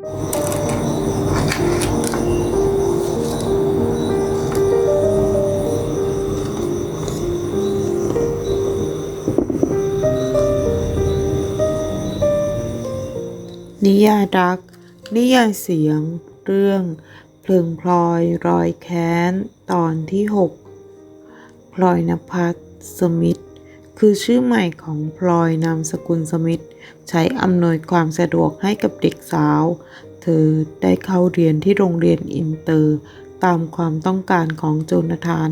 นิยายรัก นิยายเสียง เรื่อง เพลิงพลอยรอยแค้น ตอนที่ 6 พลอยนภัสสมิธ คือชื่อใหม่ของพลอยนามสกุลสมิธใช้อำนวยความสะดวกให้กับเด็กสาว เธอได้เข้าเรียนที่โรงเรียนอินเตอร์ตามความต้องการของโจนาธาน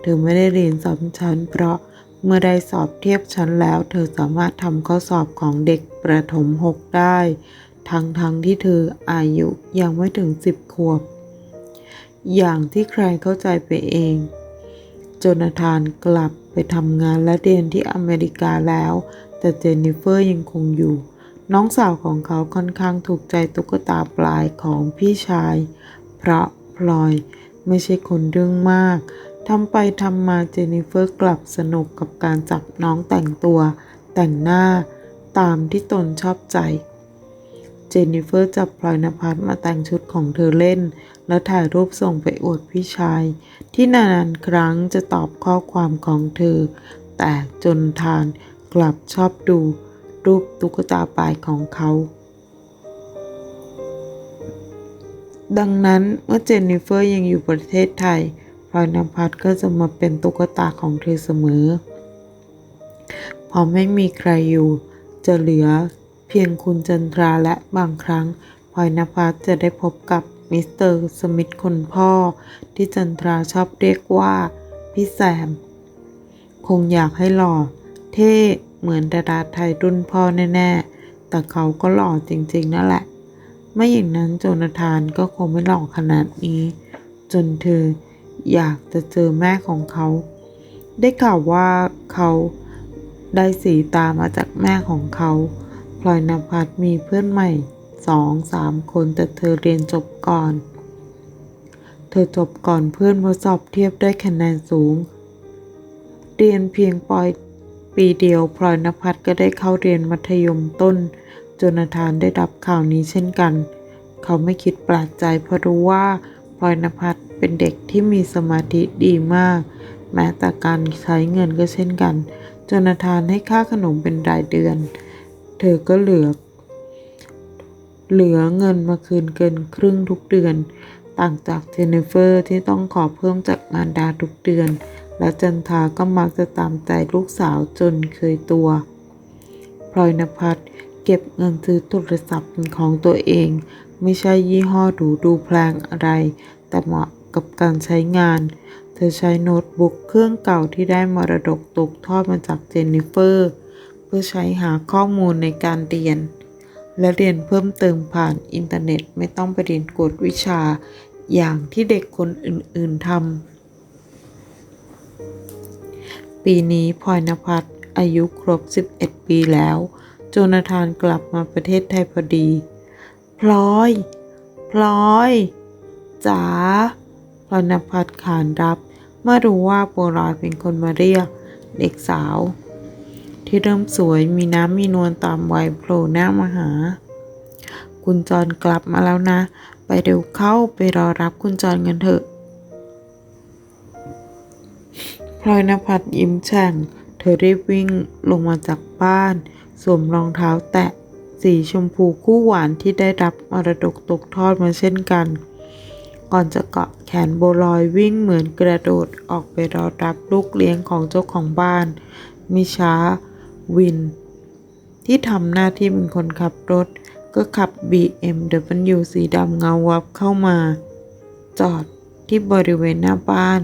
เธอไม่ได้เรียนซ้ำชั้น เพราะเมื่อได้สอบเทียบชั้นแล้ว เธอสามารถทำข้อสอบของเด็กประถม6ได้ ทั้งๆทที่เธออายุยังไม่ถึง10ขวบ อย่างที่ใครเข้าใจไปเอง โจนาธานกลับ ทำงานและเรียนที่อเมริกาแล้ว แต่เจนนิเฟอร์ยังคงอยู่ น้องสาวของเขาค่อนข้างถูกใจตุ๊กตาปลายของพี่ชาย เพราะพลอยไม่ใช่คนเรื่องมากทำไปทำมาเจนนิเฟอร์กลับสนุกกับการจับน้องแต่งตัว แต่งหน้า ตามที่ตนชอบใจ เจนนิเฟอร์จับพลอยนภัสมาแต่งชุดของเธอเล่น แล้วถ่ายรูปส่งไปอวดพี่ชาย ที่นานๆครั้งจะตอบข้อความของเธอ แต่จนทานกลับชอบดูรูปตุ๊กตาปลายของเขา ดังนั้นเมื่อเจนนิเฟอร์ยังอยู่ประเทศไทยพลอยนภัสก็จะมาเป็นตุ๊กตาของเธอเสมอ พอไม่มีใครอยู่จะเหลือ เพียงคุณจันทราและบางครั้งพลอยนภัสจะได้พบกับมิสเตอร์สมิธคนพ่อ ที่จันทราชอบเรียกว่า พี่แซม คงอยากให้หล่อ เท่เหมือนดาราไทยรุ่นพ่อแน่ๆ แต่เขาก็หล่อจริงๆนั่นแหละ ไม่อย่างนั้นโจนาธานก็คงไม่หล่อขนาดนี้ จนเธออยากจะเจอแม่ของเขา ได้ข่าวว่าเขาได้สีตามาจากแม่ของเขา พลอยนภัสมีเพื่อนใหม่สองสามคนแต่เธอเรียนจบก่อน เธอจบก่อนเพื่อนมาสอบเทียบได้คะแนนสูง เรียนเพียงปอยปีเดียวพลอยนภัสก็ได้เข้าเรียนมัธยมต้นจนาธานได้รับข่าวนี้เช่นกัน เขาไม่คิดแปลกใจเพราะรู้ว่าพลอยนภัสเป็นเด็กที่มีสมาธิดีมาก แม้แต่การใช้เงินก็เช่นกันจนาธานให้ค่าขนมเป็นรายเดือน เธอก็เหลือ เหลือเงินมาคืนเกินครึ่งทุกเดือน ต่างจากเจนนิเฟอร์ที่ต้องขอเพิ่มจากมารดาทุกเดือน และจันทาก็มักจะตามใจลูกสาวจนเคยตัวพลอยนภัสเก็บเงินซื้อโทรศัพท์เป็นของตัวเอง ไม่ใช่ยี่ห้อหรูดูแพงอะไร แต่เหมาะกับการใช้งาน เธอใช้โน้ตบุ๊กเครื่องเก่าที่ได้มรดกตกทอดมาจากเจนนิเฟอร์ เพื่อใช้หาข้อมูลในการเรียน และเรียนเพิ่มเติมผ่านอินเทอร์เน็ตไม่ต้องไปเรียนกวดวิชา อย่างที่เด็กคนอื่น ๆทำปีนี้พลอยนภัสอายุครบ 11 ปีแล้ว โจนาธานกลับมาประเทศไทยพอดี พลอย พลอยจ๋าพลอยนภัสขานรับเมื่อรู้ว่าโปรอยเป็นคนมาเรียก เด็กสาว ที่เริ่มสวยมีน้ำมีนวลตามวัยโผล่หน้ามาหา คุณจรกลับมาแล้วนะ ไปเร็วเข้าไปรอรับคุณจรกันเถอะพลอยนภัสยิ้มแฉ่ง เธอรีบวิ่งลงมาจากบ้าน สวมรองเท้าแตะ สีชมพูคู่หวานที่ได้รับมรดกตกทอดมาเช่นกัน ก่อนจะเกาะแขนโบลอยวิ่งเหมือนกระโดดออกไปรอรับลูกเลี้ยงของเจ้าของบ้าน มิช้า วิน ที่ทำหน้าที่เป็นคนขับรถ ก็ขับ BMW สีดำเงาวับเข้ามา จอดที่บริเวณหน้าบ้าน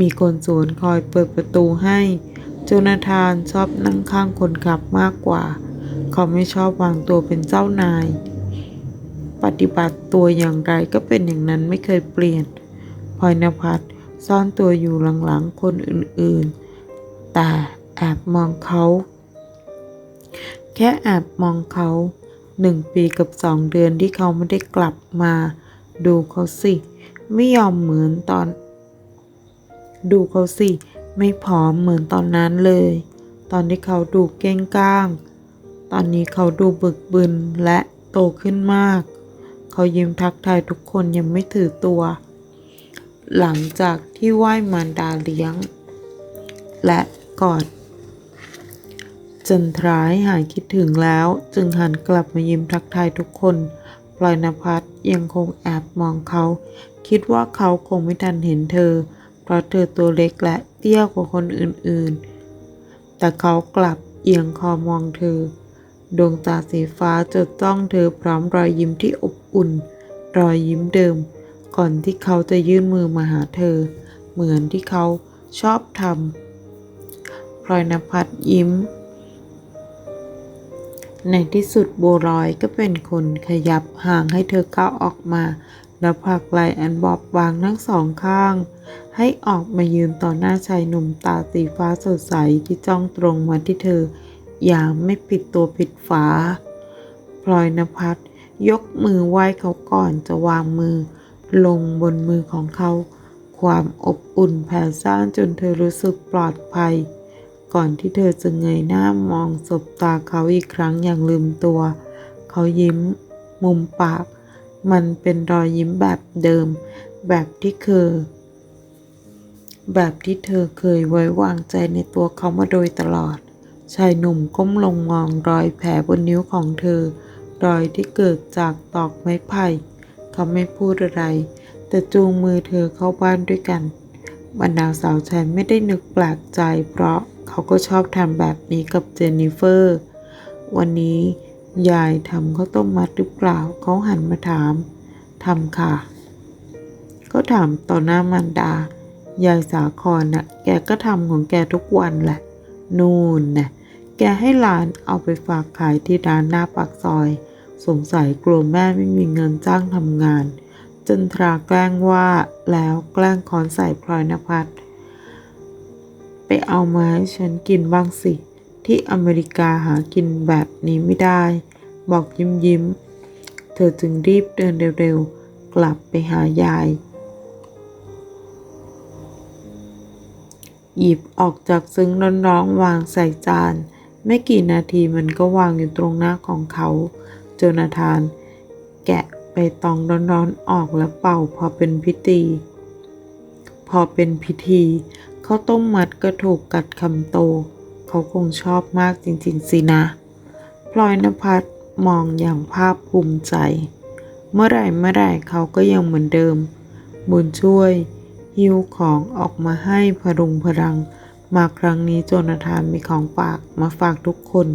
มีคนสวนคอยเปิดประตูให้ โจนาธานชอบนั่งข้างคนขับมากกว่า เขาไม่ชอบวางตัวเป็นเจ้านาย ปฏิบัติตัวอย่างไรก็เป็นอย่างนั้นไม่เคยเปลี่ยนพลอยนภัสซ่อนตัวอยู่หลังๆคนอื่นๆ แต่ แอบมองเขา แค่แอบมองเขาหนึ่งปีกับสองเดือนที่เขาไม่ได้กลับมา ดูเขาสิ ไม่ยอมเหมือนตอน ดูเขาสิ ไม่ผอมเหมือนตอนนั้นเลย ตอนที่เขาดูเก้งก้าง ตอนนี้เขาดูบึกบึนและโตขึ้นมาก เขายิ้มทักทายทุกคนยังไม่ถือตัว หลังจากที่ไหว้มารดาเลี้ยง และกอด จันทราให้หายคิดถึงแล้ว จึงหันกลับมายิ้มทักทายทุกคนพลอยนภัสยังคงแอบมองเขา คิดว่าเขาคงไม่ทันเห็นเธอ เพราะเธอตัวเล็กและเตี้ยกว่าคนอื่นๆ แต่เขากลับเอียงคอมองเธอ ดวงตาสีฟ้าจดจ้องเธอพร้อมรอยยิ้มที่อบอุ่น รอยยิ้มเดิม ก่อนที่เขาจะยื่นมือมาหาเธอ เหมือนที่เขาชอบทำพลอยนภัสยิ้ม ในที่สุดโบวรอยก็เป็นคนขยับห่างให้เธอก้าวออกมา แล้วผลักไหลอันบอบบางทั้งสองข้าง ให้ออกมายืนต่อหน้าชายหนุ่มตาสีฟ้าสดใสที่จ้องตรงมาที่เธอ อย่างไม่ปิดตัวปิดฝาพลอยนภัสยกมือไหว้เขาก่อนจะวางมือ ลงบนมือของเขา ความอบอุ่นแผ่ซ่านจนเธอรู้สึกปลอดภัย ก่อนที่เธอจะเงยหน้ามองสบตาเขาอีกครั้งอย่างลืมตัว เขายิ้ม มุมปาก มันเป็นรอยยิ้มแบบเดิม แบบที่เคยแบบที่เธอเคยไว้วางใจในตัวเขามาโดยตลอด ชายหนุ่มก้มลงมองรอยแผลบนนิ้วของเธอ รอยที่เกิดจากตอกไม้ไผ่ เขาไม่พูดอะไร แต่จูงมือเธอเข้าบ้านด้วยกันบรรดาสาวใช้ไม่ได้นึกแปลกใจเพราะ เขาก็ชอบทำแบบนี้กับเจนนิเฟอร์ วันนี้ยายทำข้าวต้มมัดหรือเปล่า เขาหันมาถาม ทำค่ะ ก็ถามต่อหน้ามารดา ยายสาครน่ะ แกก็ทำของแกทุกวันแหละ นู่นน่ะ แกให้หลานเอาไปฝากขายที่ร้านหน้าปากซอย สงสัยกลัวแม่ไม่มีเงินจ้างทำงานจันทราแกล้งว่าแล้วแกล้งคอนใส่พลอยนภัสไป เอามาให้ฉันกินบ้างสิ ที่อเมริกาหากินแบบนี้ไม่ได้ บอกยิ้มยิ้ม เธอจึงรีบเดินเร็วๆ กลับไปหายาย หยิบออกจากซึ้งร้อนๆวางใส่จาน ไม่กี่นาทีมันก็วางอยู่ตรงหน้าของเขา โจนาธาน แกะใบตองร้อนๆออกแล้วเป่าพอเป็นพิธี พอเป็นพิธี ข้าวต้มมัดก็ถูกกัดคำโต เขาคงชอบมากจริงๆสินะ พลอยนภัสมองอย่างภาคภูมิใจ เมื่อไหร่เมื่อไหร่เขาก็ยังเหมือนเดิม บุญช่วยหิ้วของออกมาให้พรุงพรัง มาครั้งนี้โจนาธานมีของฝากมาฝากทุกคน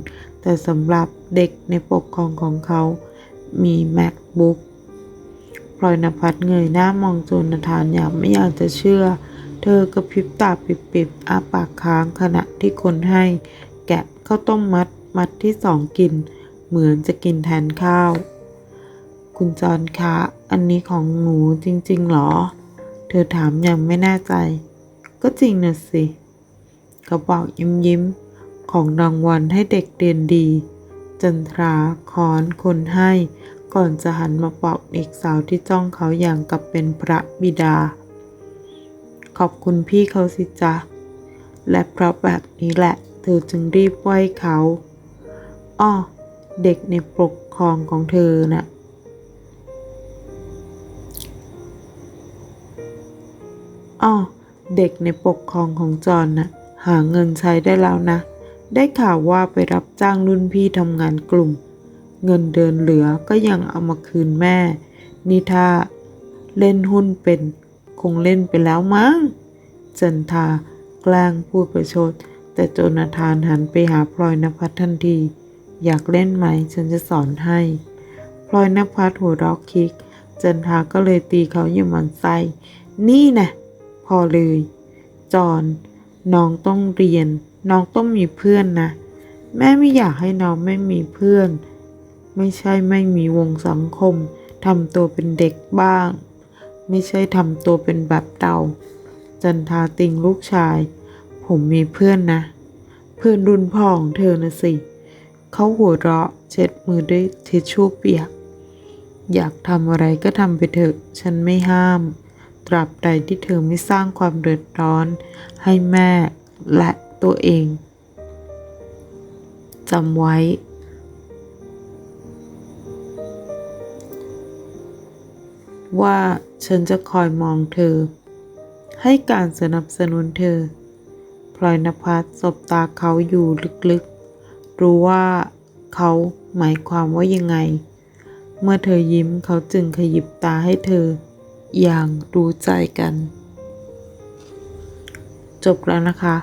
แต่สำหรับเด็กในปกครองของเขา มี MacBook พลอยนภัสเงยหน้ามองโจนาธานอย่างไม่อยากจะเชื่อ เธอกระพริบตาปิบๆอาปากค้างขณะที่คนให้ แกะข้าวต้มมัดมัดที่สองกิน เหมือนจะกินแทนข้าว คุณจอนคะ อันนี้ของหนูจริงๆหรอ เธอถามอย่างไม่แน่ใจ ก็จริงนะสิ เขาบอกยิ้มยิ้มๆของรางวัลให้เด็กเรียนดี จันทราคอนคนให้ ก่อนจะหันมาบอกเด็กสาวที่จ้องเขาอย่างกับเป็นพระบิดา ขอบคุณพี่เขาสิจ๊ะ และเพราะแบบนี้แหละ เธอจึงรีบไหว้เขาอ้อเด็กในปกครองของเธอน่ะอ้อเด็กในปกครองของจอนน่ะหาเงินใช้ได้แล้วนะ ได้ข่าวว่าไปรับจ้างรุ่นพี่ทำงานกลุ่ม เงินเดินเหลือก็ยังเอามาคืนแม่ นี่ถ้าเล่นหุ้นเป็น คงเล่นไปแล้วมั้ง จันทาแกล้งพูดประชด แต่โจนาธานหันไปหาพลอยนภัสทันที อยากเล่นไหม ฉันจะสอนให้ พลอยนภัสหัวรอกคิก จันทาก็เลยตีเขาอย่างมันไส้นี่นะพอเลย จอนน้องต้องเรียน น้องต้องมีเพื่อนนะ แม่ไม่อยากให้น้องไม่มีเพื่อน ไม่ใช่ไม่มีวงสังคมทำตัวเป็นเด็กบ้าง ไม่ใช่ทำตัวเป็นแบบเต่าจันทาติงลูกชาย ผมมีเพื่อนนะ เพื่อนรุ่นพ่อของเธอนะสิ เขาหัวเราะเช็ดมือด้วยทิชชู่เปียก อยากทำอะไรก็ทำไปเถอะ ฉันไม่ห้าม ตราบใดที่เธอไม่สร้างความเดือดร้อน ให้แม่และตัวเองจำไว้ ว่าฉันจะคอยมองเธอ ให้การสนับสนุนเธอ พลอยนภัสสบตาเขาอยู่ลึกๆ รู้ว่าเขาหมายความว่ายังไง เมื่อเธอยิ้มเขาจึงขยิบตาให้เธอ อย่างรู้ใจกัน จบแล้วนะคะ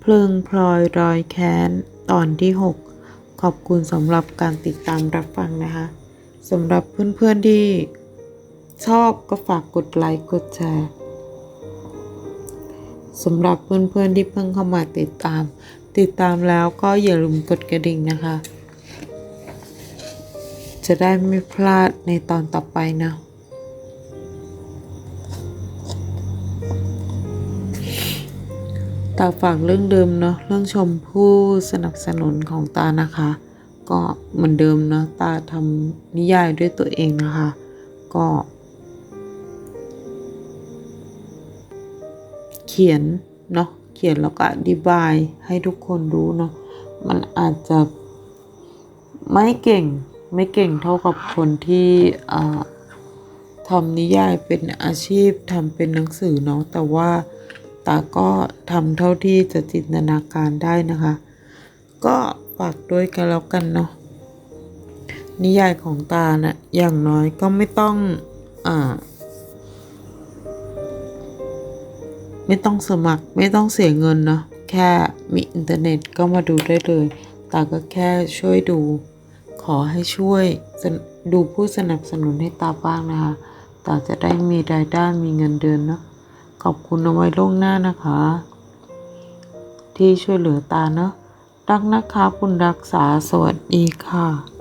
เพลิงพลอยรอยแค้น ตอนที่ 6 ขอบคุณสำหรับการติดตามรับฟังนะคะสำหรับเพื่อนๆที่ ชอบก็ฝากกดไลค์กดแชร์สำหรับเพื่อนๆที่เพิ่งเข้ามาติดตาม ติดตามแล้วก็อย่าลืมกดกระดิ่งนะคะ จะได้ไม่พลาดในตอนต่อไปนะตาฝากเรื่องเดิมเนาะเรื่องชมผู้สนับสนุนของตานะคะ ก็เหมือนเดิมเนาะตาทำนิยายด้วยตัวเองนะคะ ก็ เขียนเนาะเขียนแล้วก็อธิบายให้ทุกคนรู้เนาะมันอาจจะไม่เก่งไม่เก่งเท่ากับคนที่ทำนิยายเป็นอาชีพทำเป็นหนังสือเนาะแต่ว่าตาก็ทำเท่าที่จะจินตนาการได้นะคะ ก็ฝากด้วยกันแล้วกันเนาะนิยายของตานะ่ะอย่างน้อยก็ไม่ต้องอ่า ไม่ต้องสมัครไม่ต้องเสียเงินเนาะแค่มีอินเทอร์เน็ตก็มาดูได้เลยตาก็แค่ช่วยดู ขอให้ช่วยดูผู้สนับสนุนให้ตาบ้างนะคะตาจะได้มีรายได้มีเงินเดือนเนาะขอบคุณเอาไว้ล่วงหน้านะคะ ที่ช่วยเหลือตาเนาะรักนะคะคุณรักษาสวัสดีค่ะ